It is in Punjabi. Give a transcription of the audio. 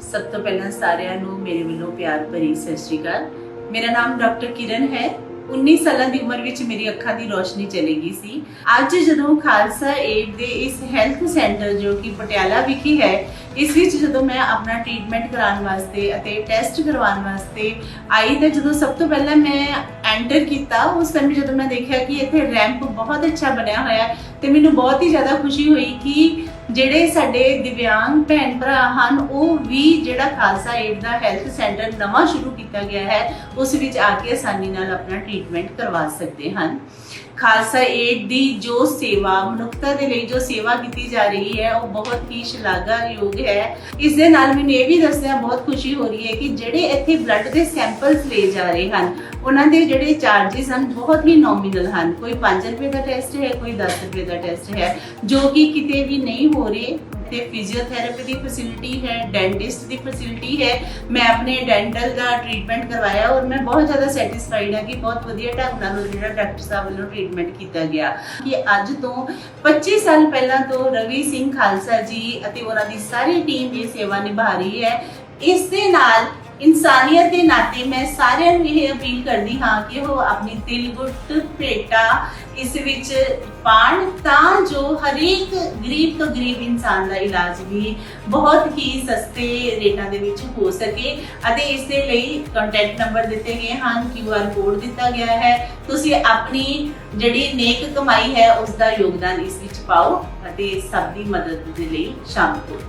ਸਭ ਤੋਂ ਪਹਿਲਾਂ ਸਾਰਿਆਂ ਨੂੰ ਮੇਰੇ ਵੱਲੋਂ ਪਿਆਰ ਭਰੀ ਸਤਿ ਸ਼੍ਰੀ ਅਕਾਲ। ਮੇਰਾ ਨਾਮ ਡਾਕਟਰ ਕਿਰਨ ਹੈ। 19 ਸਾਲਾਂ ਦੀ ਉਮਰ ਵਿੱਚ ਮੇਰੀ ਅੱਖਾਂ ਦੀ ਰੋਸ਼ਨੀ ਚਲੀ ਗਈ ਸੀ। ਅੱਜ ਜਦੋਂ ਖਾਲਸਾ ਏਡ ਦੇ ਇਸ ਹੈਲਥ ਸੈਂਟਰ ਜੋ ਕਿ ਪਟਿਆਲਾ ਵਿਖੇ ਹੈ ਇਸ ਵਿੱਚ ਜਦੋਂ ਮੈਂ ਆਪਣਾ ਟ੍ਰੀਟਮੈਂਟ ਕਰਾਉਣ ਵਾਸਤੇ ਅਤੇ ਟੈਸਟ ਕਰਵਾਉਣ ਵਾਸਤੇ ਆਈ ਤਾਂ ਜਦੋਂ ਸਭ ਤੋਂ ਪਹਿਲਾਂ ਮੈਂ ਐਂਟਰ ਕੀਤਾ, ਉਸ ਸਮੇਂ ਜਦੋਂ ਮੈਂ ਦੇਖਿਆ ਕਿ ਇੱਥੇ ਰੈਂਪ ਬਹੁਤ ਅੱਛਾ ਬਣਿਆ ਹੋਇਆ ਹੈ ਤੇ ਮੈਨੂੰ ਬਹੁਤ ਹੀ ਜ਼ਿਆਦਾ ਖੁਸ਼ੀ ਹੋਈ ਕਿ ਜਿਹੜੇ ਸਾਡੇ ਦਿਵਿਆਂਗ ਭੈਣ ਭਰਾ ਹਨ, ਉਹ ਵੀ ਜਿਹੜਾ ਖਾਲਸਾ ਏਡ ਦਾ ਹੈਲਥ ਸੈਂਟਰ ਨਵਾਂ ਸ਼ੁਰੂ ਕੀਤਾ ਗਿਆ ਹੈ, ਉਸ ਵਿੱਚ ਆ ਕੇ ਆਸਾਨੀ ਨਾਲ ਆਪਣਾ ਟ੍ਰੀਟਮੈਂਟ ਕਰਵਾ ਸਕਦੇ ਹਨ। ਖਾਲਸਾ ਏਡ ਦੀ ਜੋ ਸੇਵਾ, ਮਨੁੱਖਤਾ ਦੇ ਲਈ ਜੋ ਸੇਵਾ ਕੀਤੀ ਜਾ ਰਹੀ ਹੈ, ਉਹ ਬਹੁਤ ਹੀ ਸ਼ਲਾਘਾਯੋਗ ਹੈ। ਇਸ ਦੇ ਨਾਲ ਮੈਨੂੰ ਇਹ ਵੀ ਦੱਸਿਆ ਬਹੁਤ ਖੁਸ਼ੀ ਹੋ ਰਹੀ ਹੈ ਕਿ ਜਿਹੜੇ ਇੱਥੇ ਬਲੱਡ ਦੇ ਸੈਂਪਲਸ ਲਏ ਜਾ ਰਹੇ ਹਨ, ਉਹਨਾਂ ਦੇ ਜਿਹੜੇ ਚਾਰजेस ਹਨ ਬਹੁਤ ਹੀ ਨੋਮੀਨਲ ਹਨ। ਕੋਈ 5 ਰੁਪਏ ਦਾ ਟੈਸਟ ਹੈ, ਕੋਈ 10 ਰੁਪਏ ਦਾ ਟੈਸਟ ਹੈ, ਜੋ ਕਿ ਕਿਤੇ ਵੀ ਨਹੀਂ ਹੋ ਰਹੇ। ਤੇ ਫਿਜ਼ੀਓਥੈਰੇਪੀ ਦੀ ਫੈਸਿਲਿਟੀ ਹੈ ਡੈਂਟਿਸਟ ਦੀ ਫੈਸਿਲਿਟੀ ਹੈ। ਮੈਂ ਆਪਣੇ ਡੈਂਟਲ ਦਾ ਟ੍ਰੀਟਮੈਂਟ ਕਰਵਾਇਆ ਔਰ ਮੈਂ ਬਹੁਤ ਜ਼ਿਆਦਾ ਸੈਟੀਸਫਾਈਡ ਹਾਂ ਕਿ ਬਹੁਤ ਵਧੀਆ ਢੰਗ ਨਾਲ ਜਿਹੜਾ ਡਾਕਟਰ ਸਾਹਿਬ ਵੱਲੋਂ ਟ੍ਰੀਟਮੈਂਟ ਕੀਤਾ ਗਿਆ। ਕਿ ਅੱਜ ਤੋਂ 25 ਸਾਲ ਪਹਿਲਾਂ ਤੋਂ ਰਵੀ ਸਿੰਘ ਖਾਲਸਾ ਜੀ ਅਤੇ ਉਹਨਾਂ ਦੀ ਸਾਰੀ ਟੀਮ ਇਹ ਸੇਵਾ ਨਿਭਾ ਰਹੀ ਹੈ। ਇਸ ਦੇ ਨਾਲ ਇਨਸਾਨੀਅਤ ਦੇ ਨਾਤੇ ਮੈਂ ਸਾਰਿਆਂ ਨੂੰ ਇਹ ਅਪੀਲ ਕਰਦੀ ਹਾਂ ਕਿ ਉਹ ਆਪਣੀ ਦਿਲ ਭੇਟਾ, ਇਸ ਵਿੱਚ ਪਾਣ ਤਾਂ ਜੋ ਹਰੇਕ ਗਰੀਬ ਤੋਂ ਗਰੀਬ ਇਨਸਾਨ ਦਾ ਇਲਾਜ ਵੀ ਬਹੁਤ ਹੀ ਸਸਤੇ ਰੇਟਾਂ ਦੇ ਵਿੱਚ ਹੋ ਸਕੇ ਅਤੇ ਇਸ ਦੇ ਲਈ ਕੰਟੈਕਟ ਨੰਬਰ ਦਿੱਤੇ ਗਏ ਹਨ ਕਿਊ ਆਰ ਕੋਡ ਦਿੱਤਾ ਗਿਆ ਹੈ। ਤੁਸੀਂ ਆਪਣੀ ਜਿਹੜੀ ਨੇਕ ਕਮਾਈ ਹੈ ਉਸ ਦਾ ਯੋਗਦਾਨ ਇਸ ਵਿੱਚ ਪਾਓ ਅਤੇ ਸਭ ਦੀ ਮਦਦ ਦੇ ਲਈ ਸ਼ਾਮਲ ਹੋ